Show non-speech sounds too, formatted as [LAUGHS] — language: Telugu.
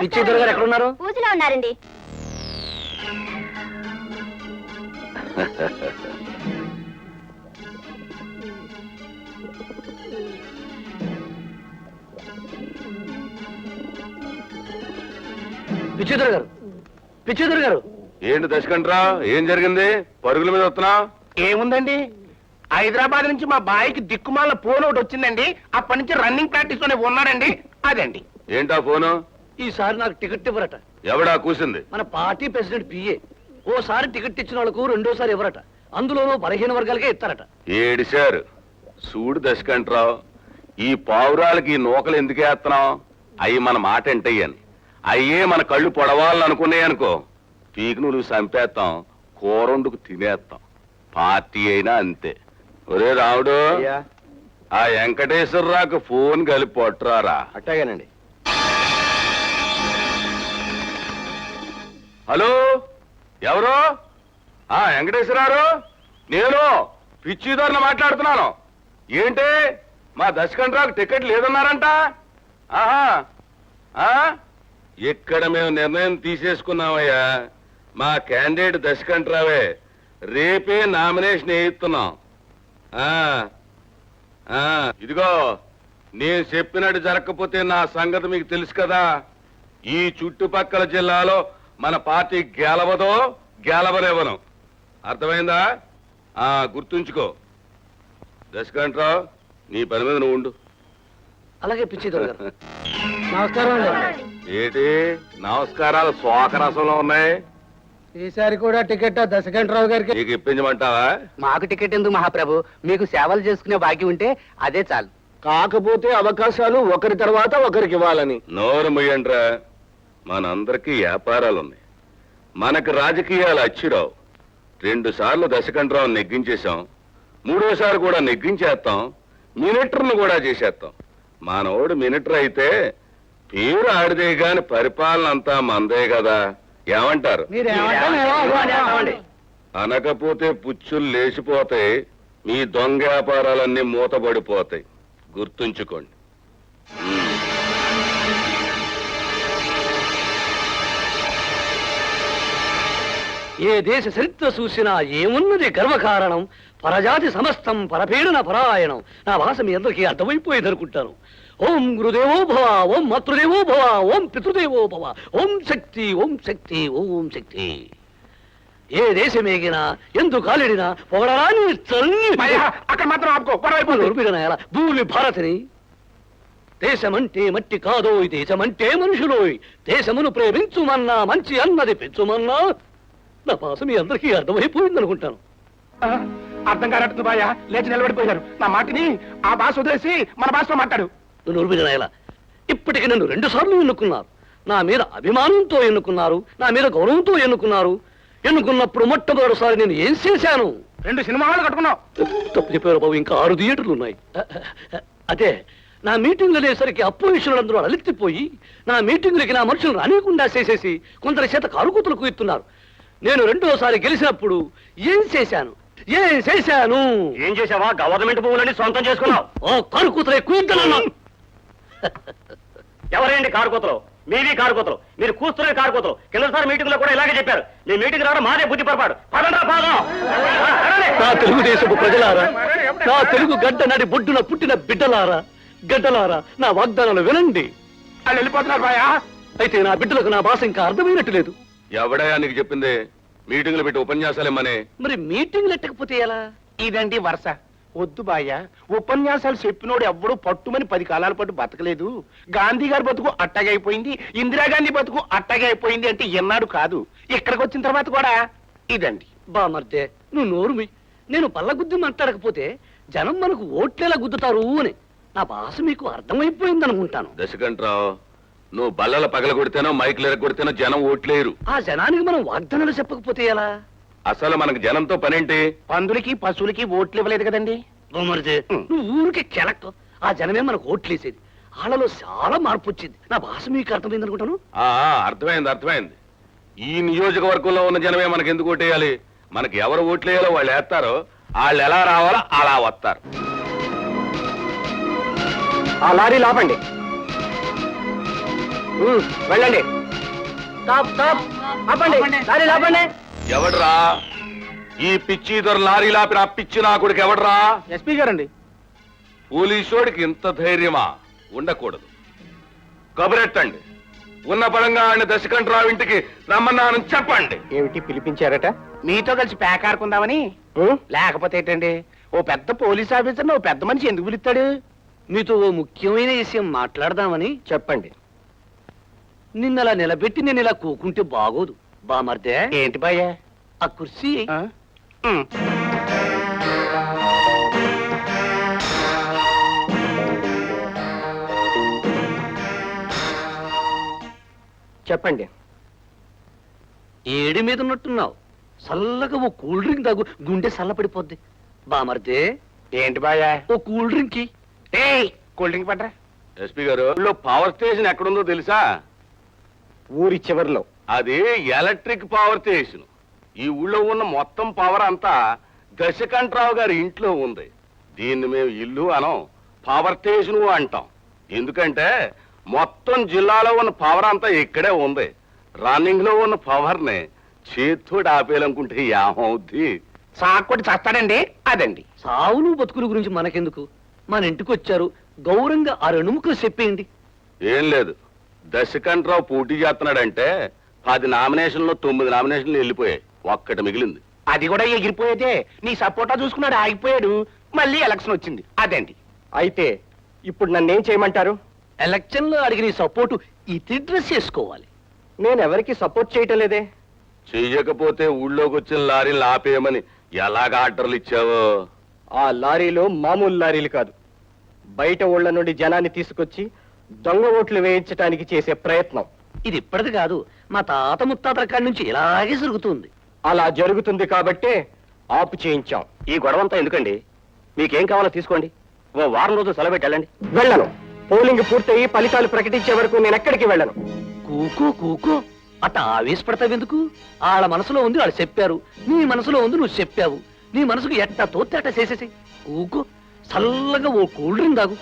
పిచ్చిద్దరు గారు ఎక్కడ ఉన్నారు పూజలో ఉన్నారండి పిచ్చిద్దరు గారు. పిచ్చిద్దరు గారు. ఏంటి దశకంట్రా ఏం జరిగింది? పరుగుల మీద వస్తున్నా? ఏముందండి? హైదరాబాద్ నుంచి మా బాయికి దిక్కుమాల ఫోన్ ఒకటి వచ్చిందండి. అప్పటి నుంచి రన్నింగ్ ప్రాక్టీస్లోనే ఉన్నాడండి. అదండి. ఏంటా ఫోను? ఈసారి నాకు టికెట్ ఇవ్వరట. ఎవడా కూసింది? మన పార్టీ ప్రెసిడెంట్ పిఏ. ఓసారి టికెట్ ఇచ్చిన వాళ్ళకు రెండోసారి ఇవ్వరట. అందులోనూ బలహీన వర్గాలకే ఇస్తారట. ఏడిశారు చూడు దశకంట్రావు ఈ పావురాలకి ఈ నూకలు ఎందుకు వేస్తున్నాం అవి మన మాట ఎంటయ్యని. అయ్యే మన కళ్ళు పొడవాలని అనుకున్నాయి అనుకో. పీకి నువ్వు చంపేస్తాం కూరండుకు తినేస్తాం పార్టీ అయినా అంతే. ఒరే రావుడు ఆ వెంకటేశ్వరరావుకి ఫోన్ కలిపి పొట్టరారా. అట్టాగేనండి. హలో? ఎవరు? ఆ వెంకటేశ్వరరావు నేను పిచ్చిదారిని మాట్లాడుతున్నాను. ఏంటి? మా దశకంట్రాకు టికెట్ లేదన్నారంట? ఆహా. ఆ? ఇక్కడ మేము నిర్ణయం తీసేసుకున్నామయ్యా. మా క్యాండిడేట్ దశకంట్రావే రేపే నామినేషన్ వేయిస్తున్నాం. ఇదిగో నేను చెప్పినట్టు జరగకపోతే నా సంగతి మీకు తెలుసు కదా? ఈ చుట్టుపక్కల జిల్లాలో మన పార్టీ గెలవదో గెలవనివ్వను అర్థమైందా? ఆ గుర్తుంచుకో. దశకంట్రావు నీ పని మీద నువ్వు ఉండు. అలాగే గారు నమస్కారం ఏంటి? నమస్కారాలు శోకరసంలో ఉన్నాయి? ఈసారి కూడా టికెట్ దశకంఠరావు గారికి నీకు ఇప్పించమంటావా? మాకు టికెట్ ఎందుకు మహాప్రభు? మీకు సేవలు చేసుకునే భాగ్యం ఉంటే అదే చాలు. కాకపోతే అవకాశాలు ఒకరి తర్వాత ఒకరికి ఇవ్వాలని. నోరు ముయ్యండ్రా మనందరికీ వ్యాపారాలున్నాయి. మనకు రాజకీయాలు అచ్చిరావు. రెండు సార్లు దశకంఠరావు నెగ్గించేశాం. మూడోసారి కూడా నెగ్గించేస్తాం. మినిటర్ను కూడా చేసేస్తాం. మనోడు మినిటర్ అయితే పేరు ఆడిదే గాని పరిపాలన అంతా మందే కదా. ఏమంటారు? అనకపోతే పుచ్చులు లేచిపోతాయి. మీ దొంగ వ్యాపారాలన్నీ మూతబడిపోతాయి గుర్తుంచుకోండి. ఏ దేశ చరిత్ర చూసినా ఏమున్నది గర్వకారణం? పరజాతి సమస్తం పరపీడన పరాయణం. నా భాష మీ అందరికీ అర్థమైపోయేది అనుకుంటాను ఓం గురుదేవో భవ ఓం మాతృదేవో భవ ఓం పితృదేవో భవ ఓం శక్తి ఓం శక్తి ఓం శక్తి. ఏ దేశమేగినా ఎందు కాలిడినా పొగడరాని అక్కడ మాత్రం ఆపుకో. ఉరిపిడనేల భూమి భారతిని. దేశమంటే మట్టి కాదోయ్ దేశమంటే మనుషులోయ్. దేశమును ప్రేమించుమన్నా మంచి అన్నది పెంచుమన్నా నా పాస మీ అందరికీ అర్థమైపోయింది అనుకుంటాను అర్థం కానట్టు బాయా లేచి నిలబడిపోయారు. నా మాటిని ఆ భాష వదిలేసి మన భాషలో మాట్లాడు. నువ్వు ఇప్పటికి నన్ను రెండు సార్లు ఎన్నుకున్నారు. నా మీద అభిమానంతో ఎన్నుకున్నారు నా మీద గౌరవంతో ఎన్నుకున్నారు. ఎన్నుకున్నప్పుడు మొట్టమొదటిసారి నేను ఏం చేశాను? రెండు సినిమాలు కట్టుకున్నావు. తప్పు చెప్పారు బాబు ఇంకా ఆరు థియేటర్లు ఉన్నాయి. అదే నా మీటింగ్లు అనేసరికి అపోజిషన్లందరూ అలెత్తిపోయి నా మీటింగులకి నా మనుషులు రానియకుండా చేసేసి కొందరి చేత కారుకూతులు ఇస్తున్నారు నేను రెండోసారి గెలిచినప్పుడు ఏం చేశాను? ఏం చేశాను? ఏం చేసావా గవర్నమెంట్ భూములని సొంతం చేసుకున్నావు. ఓ కారుకూతులు ఎక్కువ [LAUGHS] ఎవరేంటి కారుకోతలు మీవి కారుకోతలు మీరు కూస్తున్నది కారుకోతలు కిందసారి మీటింగ్లో కూడా ఇలాగే చెప్పారు. మీ మీటింగ్ రావడం మాదే బుద్ధి పొరపాటు. పదండ్రా పాదం. నా తెలుగుదేశపు ప్రజలారా నా తెలుగు గడ్డ నడి బొడ్డున పుట్టిన బిడ్డలారా గడ్డలారా నా వాగ్దానాలు వినండి. వాళ్ళు వెళ్ళిపోతున్నారు అయితే నా బిడ్డలకు నా భాష ఇంకా అర్థమైనట్టు లేదు. ఎవడయా నీకు చెప్పింది? మీటింగ్లు పెట్టి ఉపన్యాసాలేమని మరి మీటింగ్లు ఎట్టకపోతే ఎలా? ఇదండి వరుస. వద్దు బాయ్య. ఉపన్యాసాలు చెప్పినోడు ఎవ్వడూ పట్టుమని పది కాలాల పాటు బతకలేదు. గాంధీ గారి బతుకు అట్టగే అయిపోయింది ఇందిరాగాంధీ బతుకు అట్టగే అయిపోయింది అంటే ఎన్నాడు కాదు. ఇక్కడికి వచ్చిన తర్వాత కూడా ఇదండి. బామర్దే నువ్వు నోరుమి నేను పల్లగుద్ది మాట్లాడకపోతే జనం మనకు ఓట్లేలా గుద్దుతారు అని. నా భాష మీకు అర్థమైపోయింది అనుకుంటాను దశకంట్రావు నువ్వు బల్లల పగల కొడితేనో మైకులు ఎరగొడితేనో జనం ఓట్లేరు ఆ జనానికి మనం వాగ్దానాలు చెప్పకపోతే ఎలా? అసలు మనకు జనంతో పనేంటి? పందులకి పశువులకి ఓట్లు ఇవ్వలేదు కదండి? నువ్వు ఊరికి కెలక్కు ఆ జనమే మనకు ఓట్లేసేది. వాళ్ళలో చాలా మార్పు వచ్చింది నా భాష మీకు అర్థమైంది అనుకుంటాను? ఆ ఆ, అర్థమైంది అర్థమైంది. ఈ నియోజకవర్గంలో ఉన్న జనమే మనకి ఎందుకు ఓటేయాలి? మనకి ఎవరు ఓట్లేయాలో వాళ్ళు వేస్తారో. వాళ్ళు ఎలా రావాలో అలా వస్తారు. ఆ లారీ లాపండి వెళ్ళండి. Stop stop. ఆపండి. లారీ ఆపండి ఎవడ్రా? ఈ పిచ్చి దొర లారీ లాపిన ఆ పిచ్చి నా కొడుకు ఎవడ్రా? ఎస్పీ గారండి. పోలీసోడికి ఇంత ధైర్యమా? ఉండకూడదు. కబురెట్టండి. ఉన్న పరంగా ఆయన దశకంఠరావు ఇంటికి రమ్మన్నానని చెప్పండి. ఏమిటి పిలిపించారట? మీతో కలిసి పేకాడుకుందామని లేకపోతే ఏంటండి? ఓ పెద్ద పోలీస్ ఆఫీసర్ ఓ పెద్ద మనిషి ఎందుకు పిలుస్తాడు? మీతో ఓ ముఖ్యమైన విషయం మాట్లాడదామని చెప్పండి. నిన్నలా నిలబెట్టి నేను ఇలా కూకుంటే బాగోదు. బామర్దే ఏంటి బాయ్యా? ఆ కుర్చీ. చెప్పండి. ఏడి మీద ఉన్నట్టున్నావు? చల్లగా ఓ కూల్ డ్రింక్ తాగు. గుండె చల్లపడిపోద్ది. బామర్దే ఏంటి బాయ్యా? ఓ కూల్ డ్రింక్ కూల్ డ్రింక్ పట్రా. ఎస్పీ గారు పవర్ స్టేషన్ ఎక్కడుందో తెలుసా? ఊరి చివరిలో. అది ఎలక్ట్రిక్ పవర్ స్టేషన్. ఈ ఊళ్ళో ఉన్న మొత్తం పవర్ అంతా దశకంఠరావు గారి ఇంట్లో ఉంది. దీన్ని మేము ఇల్లు అనం పవర్ స్టేషన్ అంటాం. ఎందుకంటే మొత్తం జిల్లాలో ఉన్న పవర్ అంతా ఇక్కడే ఉంది. రన్నింగ్లో ఉన్న పవర్ని చేత్తోటి ఆపేయాలనుకుంటే ఏమవుద్ది సాకొట్టి చస్తాడండి. అదండి. సావులు బతుకుల గురించి మనకెందుకు? మన ఇంటికి వచ్చారు గౌరవంగా ఆ రెండు ముక్కలు చెప్పేయండి. ఏం లేదు. దశకంఠరావు పోటీ చేస్తున్నాడంటే పది నామినేషన్లో తొమ్మిది నామినేషన్లు వెళ్ళిపోయాయి. ఒక్కటి మిగిలింది. అది కూడా ఎగిరిపోయేదే. నీ సపోర్టా చూసుకున్నాడు ఆగిపోయాడు. మళ్ళీ ఎలక్షన్ వచ్చింది. అదండి అయితే ఇప్పుడు నన్నేం చేయమంటారు? ఎలక్షన్లో అడిగిన సపోర్టు ఇతి డ్రెస్ చేసుకోవాలి. నేను ఎవరికి సపోర్ట్ చేయటం లేదే? చెయ్యకపోతే ఊళ్ళోకి వచ్చిన లారీలు ఆపేయమని ఎలాగ ఆర్డర్లు ఇచ్చావో? ఆ లారీలో మామూలు లారీలు కాదు. బయట ఊళ్ళ నుండి జనాన్ని తీసుకొచ్చి దొంగ ఓట్లు వేయించడానికి చేసే ప్రయత్నం. ఇది ఇప్పటిది కాదు. మా తాత ముత్తాతల కాడి నుంచి ఇలాగే జరుగుతుంది. అలా జరుగుతుంది కాబట్టే ఆపు చేయించాం. ఈ గొడవంతా ఎందుకండి? మీకేం కావాలో తీసుకోండి. ఓ వారం రోజులు సెలవు పెట్టి వెళ్ళండి వెళ్ళను. పోలింగ్ పూర్తయి ఫలితాలు ప్రకటించే వరకు నేను ఎక్కడికి వెళ్ళను. కూకో కూకో. అట్ట ఆవేశపడతావెందుకు వాళ్ళ మనసులో ఉంది వాళ్ళు చెప్పారు. నీ మనసులో ఉంది నువ్వు చెప్పావు. నీ మనసుకు ఎట్ట తోస్తే అట్ట చేసేసి కూకో. చల్లగా ఓ కూల్ డ్రింక్ తాగు.